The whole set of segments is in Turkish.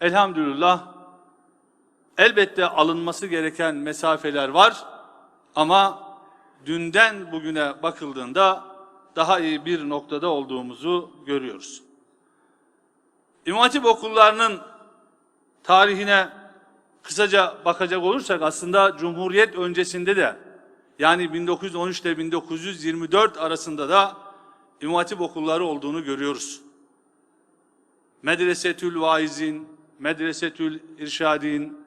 elhamdülillah elbette alınması gereken mesafeler var ama dünden bugüne bakıldığında daha iyi bir noktada olduğumuzu görüyoruz. İmam Hatip okullarının tarihine kısaca bakacak olursak aslında Cumhuriyet öncesinde de yani 1913 ile 1924 arasında da İmam okulları olduğunu görüyoruz. Medresetül Vaizin, Medresetül İrşadin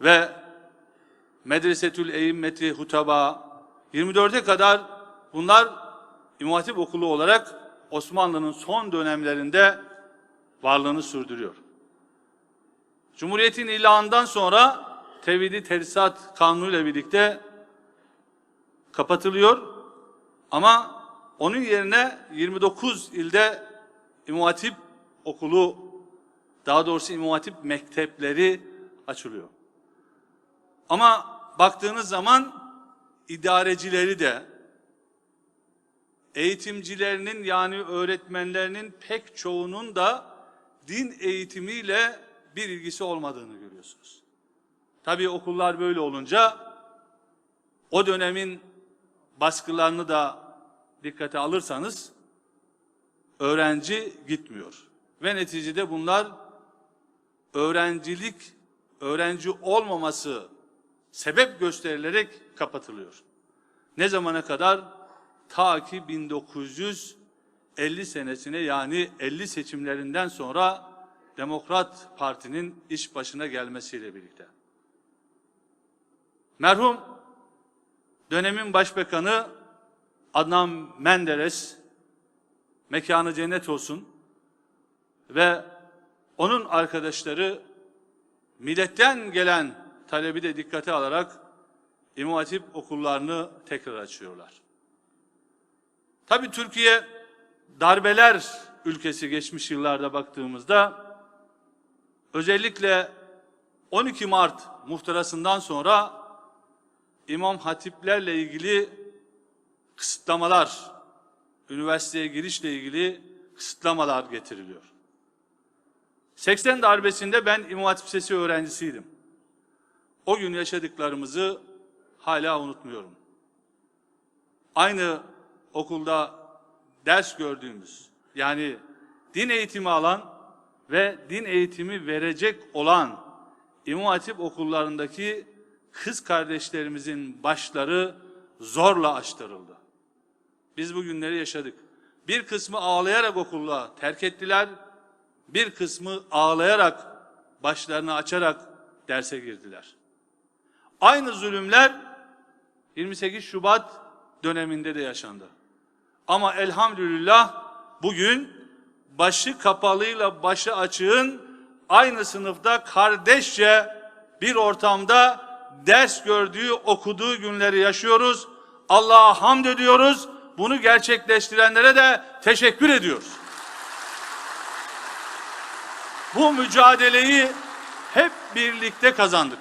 ve Medresetül Eyyimeti Hutaba 24'e kadar bunlar İmam Hatip okulu olarak Osmanlı'nın son dönemlerinde varlığını sürdürüyor. Cumhuriyetin ilanından sonra Tevhidi Terisat Kanunu ile birlikte kapatılıyor. Ama onun yerine 29 ilde İmam Hatip okulu, daha doğrusu İmam Hatip mektepleri açılıyor. Ama baktığınız zaman idarecileri de, eğitimcilerinin yani öğretmenlerinin pek çoğunun da din eğitimiyle bir ilgisi olmadığını görüyorsunuz. Tabii okullar böyle olunca o dönemin baskılarını da dikkate alırsanız öğrenci gitmiyor. Ve neticede bunlar öğrencilik, öğrenci olmaması sebep gösterilerek kapatılıyor. Ne zamana kadar? Ta ki 1950 senesine yani 50 seçimlerinden sonra Demokrat Parti'nin iş başına gelmesiyle birlikte. Merhum dönemin başbakanı Adnan Menderes mekanı cennet olsun ve onun arkadaşları milletten gelen talebi de dikkate alarak İmam Hatip okullarını tekrar açıyorlar. Tabii Türkiye darbeler ülkesi geçmiş yıllarda baktığımızda özellikle 12 Mart muhtırasından sonra İmam Hatiplerle ilgili kısıtlamalar, üniversiteye girişle ilgili kısıtlamalar getiriliyor. 80 darbesinde ben İmam Hatip Lisesi öğrencisiydim. O gün yaşadıklarımızı hala unutmuyorum. Aynı okulda ders gördüğümüz, yani din eğitimi alan ve din eğitimi verecek olan İmam Hatip okullarındaki kız kardeşlerimizin başları zorla açtırıldı. Biz bu günleri yaşadık. Bir kısmı ağlayarak okulla terk ettiler, bir kısmı ağlayarak başlarını açarak derse girdiler. Aynı zulümler 28 Şubat döneminde de yaşandı. Ama elhamdülillah bugün başı kapalıyla başı açığın aynı sınıfta kardeşçe bir ortamda ders gördüğü, okuduğu günleri yaşıyoruz. Allah'a hamd ediyoruz. Bunu gerçekleştirenlere de teşekkür ediyoruz. Bu mücadeleyi hep birlikte kazandık.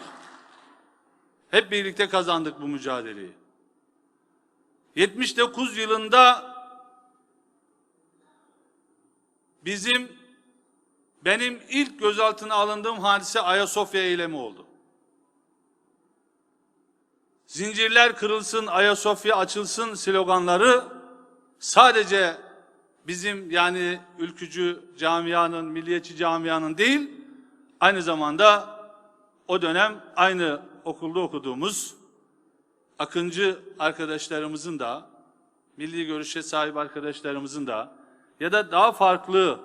Hep birlikte kazandık bu mücadeleyi. 79 yılında bizim benim ilk gözaltına alındığım hadise Ayasofya eylemi oldu. Zincirler kırılsın, Ayasofya açılsın sloganları sadece bizim yani ülkücü camianın, milliyetçi camianın değil, aynı zamanda o dönem aynı okulda okuduğumuz akıncı arkadaşlarımızın da, milli görüşe sahip arkadaşlarımızın da ya da daha farklı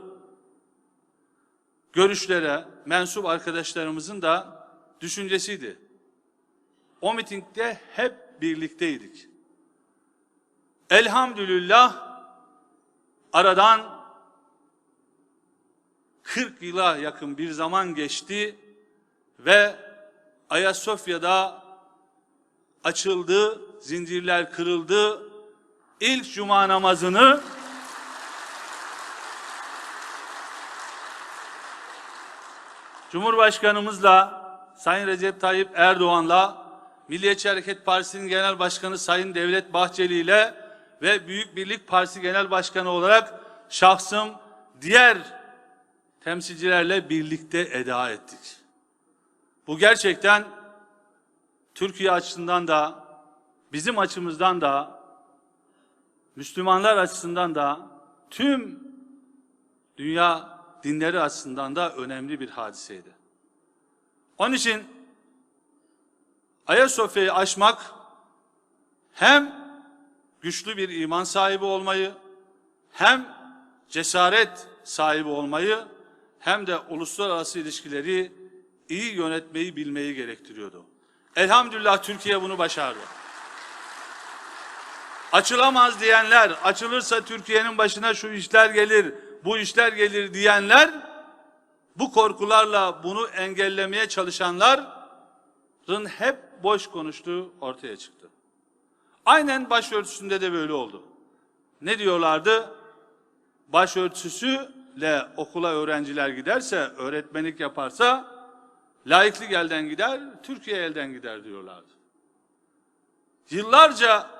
görüşlere mensup arkadaşlarımızın da düşüncesiydi. O mitingde hep birlikteydik. Elhamdülillah aradan 40 yıla yakın bir zaman geçti ve Ayasofya'da açıldı, zincirler kırıldı. İlk cuma namazını Cumhurbaşkanımızla Sayın Recep Tayyip Erdoğan'la Milliyetçi Hareket Partisi'nin Genel Başkanı Sayın Devlet Bahçeli ile ve Büyük Birlik Partisi Genel Başkanı olarak şahsım diğer temsilcilerle birlikte eda ettik. Bu gerçekten Türkiye açısından da bizim açımızdan da Müslümanlar açısından da tüm dünya dinleri açısından da önemli bir hadiseydi. Onun için Ayasofya'yı aşmak hem güçlü bir iman sahibi olmayı, hem cesaret sahibi olmayı, hem de uluslararası ilişkileri iyi yönetmeyi bilmeyi gerektiriyordu. Elhamdülillah Türkiye bunu başardı. Açılamaz diyenler, açılırsa Türkiye'nin başına şu işler gelir, bu işler gelir diyenler, bu korkularla bunu engellemeye çalışanların hep boş konuştuğu ortaya çıktı. Aynen başörtüsünde de böyle oldu. Ne diyorlardı? Başörtüsüyle okula öğrenciler giderse, öğretmenlik yaparsa, laiklik elden gider, Türkiye elden gider diyorlardı. Yıllarca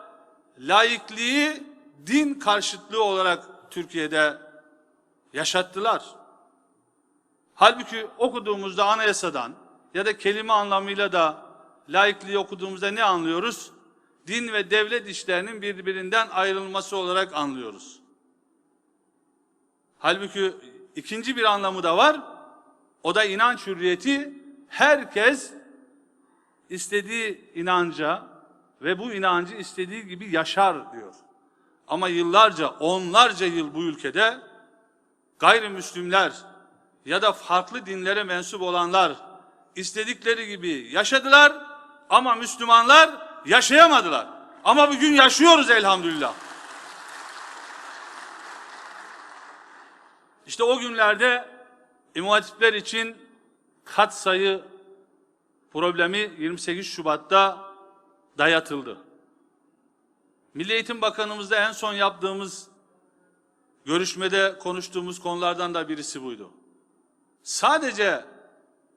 laikliği din karşıtlığı olarak Türkiye'de yaşattılar. Halbuki okuduğumuzda anayasadan ya da kelime anlamıyla da laikliği okuduğumuzda ne anlıyoruz? Din ve devlet işlerinin birbirinden ayrılması olarak anlıyoruz. Halbuki ikinci bir anlamı da var. O da inanç hürriyeti. Herkes istediği inanca ve bu inancı istediği gibi yaşar diyor. Ama yıllarca, onlarca yıl bu ülkede gayrimüslimler ya da farklı dinlere mensup olanlar istedikleri gibi yaşadılar ama Müslümanlar yaşayamadılar. Ama bugün yaşıyoruz elhamdülillah. İşte o günlerde İmam için kat sayı problemi 28 Şubat'ta dayatıldı. Milli Eğitim Bakanımızla en son yaptığımız görüşmede konuştuğumuz konulardan da birisi buydu. Sadece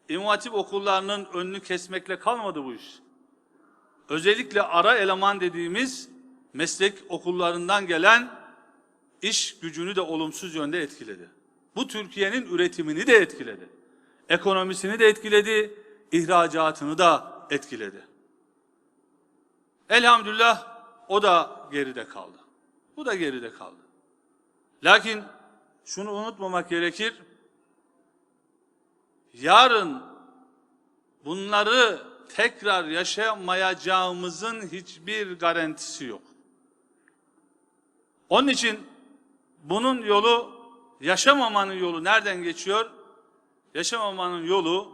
İmam okullarının önünü kesmekle kalmadı bu iş. Özellikle ara eleman dediğimiz meslek okullarından gelen iş gücünü de olumsuz yönde etkiledi. Bu Türkiye'nin üretimini de etkiledi. Ekonomisini de etkiledi, ihracatını da etkiledi. Elhamdülillah o da geride kaldı. Bu da geride kaldı. Lakin şunu unutmamak gerekir. Yarın bunları tekrar yaşamayacağımızın hiçbir garantisi yok. Onun için bunun yolu yaşamamanın yolu nereden geçiyor? Yaşamamanın yolu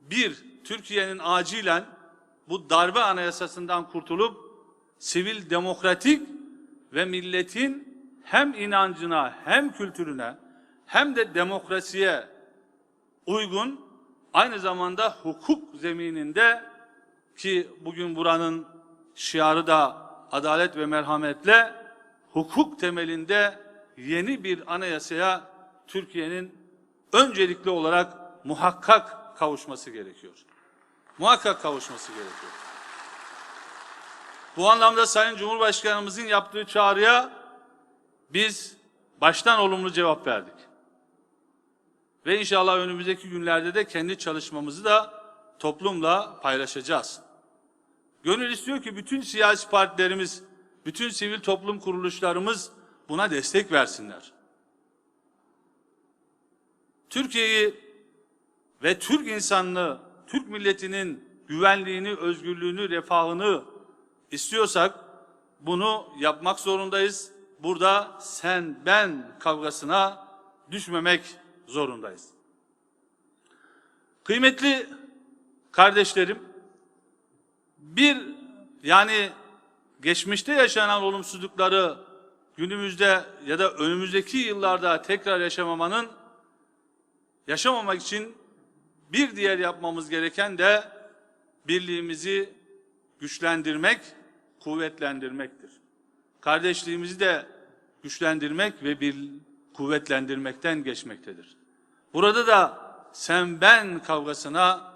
bir Türkiye'nin acilen bu darbe anayasasından kurtulup sivil demokratik ve milletin hem inancına hem kültürüne hem de demokrasiye uygun aynı zamanda hukuk zemininde ki bugün buranın şiarı da adalet ve merhametle hukuk temelinde yeni bir anayasaya Türkiye'nin öncelikli olarak muhakkak kavuşması gerekiyor. Muhakkak kavuşması gerekiyor. Bu anlamda Sayın Cumhurbaşkanımızın yaptığı çağrıya biz baştan olumlu cevap verdik. Ve inşallah önümüzdeki günlerde de kendi çalışmamızı da toplumla paylaşacağız. Gönül istiyor ki bütün siyasi partilerimiz, bütün sivil toplum kuruluşlarımız buna destek versinler. Türkiye'yi ve Türk insanlığı, Türk milletinin güvenliğini, özgürlüğünü, refahını istiyorsak bunu yapmak zorundayız. Burada sen ben kavgasına düşmemek zorundayız. Kıymetli kardeşlerim, bir yani geçmişte yaşanan olumsuzlukları günümüzde ya da önümüzdeki yıllarda tekrar yaşamamanın yaşamamak için bir diğer yapmamız gereken de birliğimizi güçlendirmek, kuvvetlendirmektir. Kardeşliğimizi de güçlendirmek ve bir kuvvetlendirmekten geçmektedir. Burada da sen ben kavgasına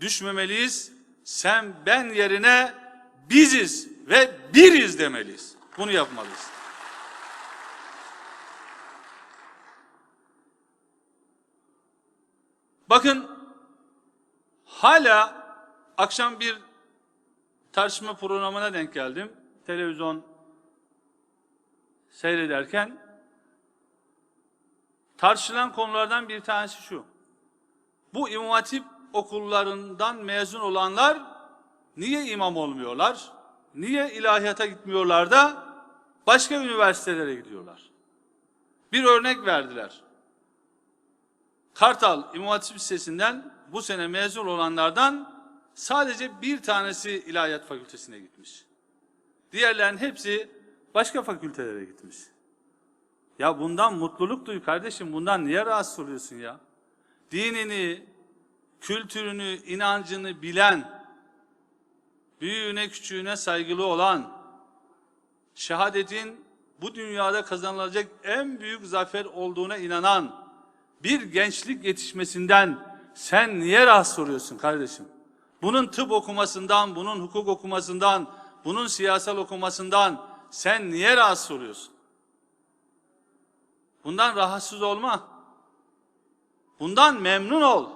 düşmemeliyiz. Sen ben yerine biziz ve biriz demeliyiz. Bunu yapmalıyız. Bakın hala akşam bir tartışma programına denk geldim. Televizyon seyrederken tartışılan konulardan bir tanesi şu. Bu İmam Hatip okullarından mezun olanlar niye imam olmuyorlar? Niye ilahiyata gitmiyorlar da başka üniversitelere gidiyorlar? Bir örnek verdiler. Kartal İmam Hatip Lisesi'nden bu sene mezun olanlardan sadece bir tanesi İlahiyat Fakültesine gitmiş. Diğerlerin hepsi başka fakültelere gitmiş. Ya bundan mutluluk duy kardeşim. Bundan niye rahatsız oluyorsun ya? Dinini, kültürünü, inancını bilen, büyüğüne küçüğüne saygılı olan, şehadetin bu dünyada kazanılacak en büyük zafer olduğuna inanan bir gençlik yetişmesinden sen niye rahatsız oluyorsun kardeşim? Bunun tıp okumasından, bunun hukuk okumasından, bunun siyasal okumasından sen niye rahatsız oluyorsun? Bundan rahatsız olma. Bundan memnun ol.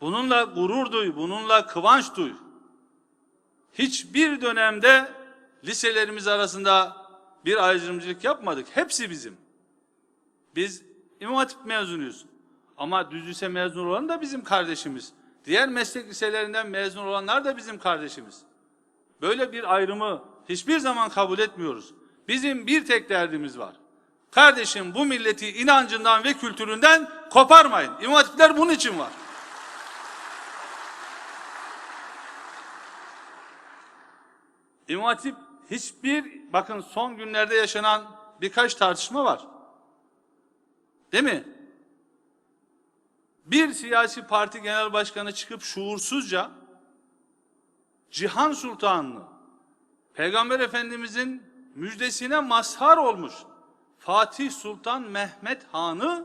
Bununla gurur duy, bununla kıvanç duy. Hiçbir dönemde liselerimiz arasında bir ayrımcılık yapmadık. Hepsi bizim. Biz İmam Hatip mezunuyuz. Ama düz lise mezun olan da bizim kardeşimiz. Diğer meslek liselerinden mezun olanlar da bizim kardeşimiz. Böyle bir ayrımı hiçbir zaman kabul etmiyoruz. Bizim bir tek derdimiz var. Kardeşim bu milleti inancından ve kültüründen koparmayın. İmam Hatipler bunun için var. İmam Hatip hiçbir, bakın son günlerde yaşanan birkaç tartışma var. Değil mi? Bir siyasi parti genel başkanı çıkıp şuursuzca Cihan Sultanını Peygamber Efendimizin müjdesine mazhar olmuş Fatih Sultan Mehmet Han'ı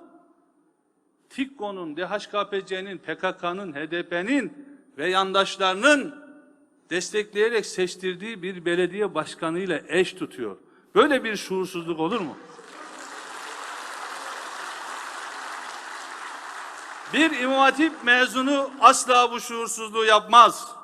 TİKKO'nun, DHKPC'nin, PKK'nın, HDP'nin ve yandaşlarının destekleyerek seçtirdiği bir belediye başkanıyla eş tutuyor. Böyle bir şuursuzluk olur mu? Bir İmam Hatip mezunu asla bu şuursuzluğu yapmaz.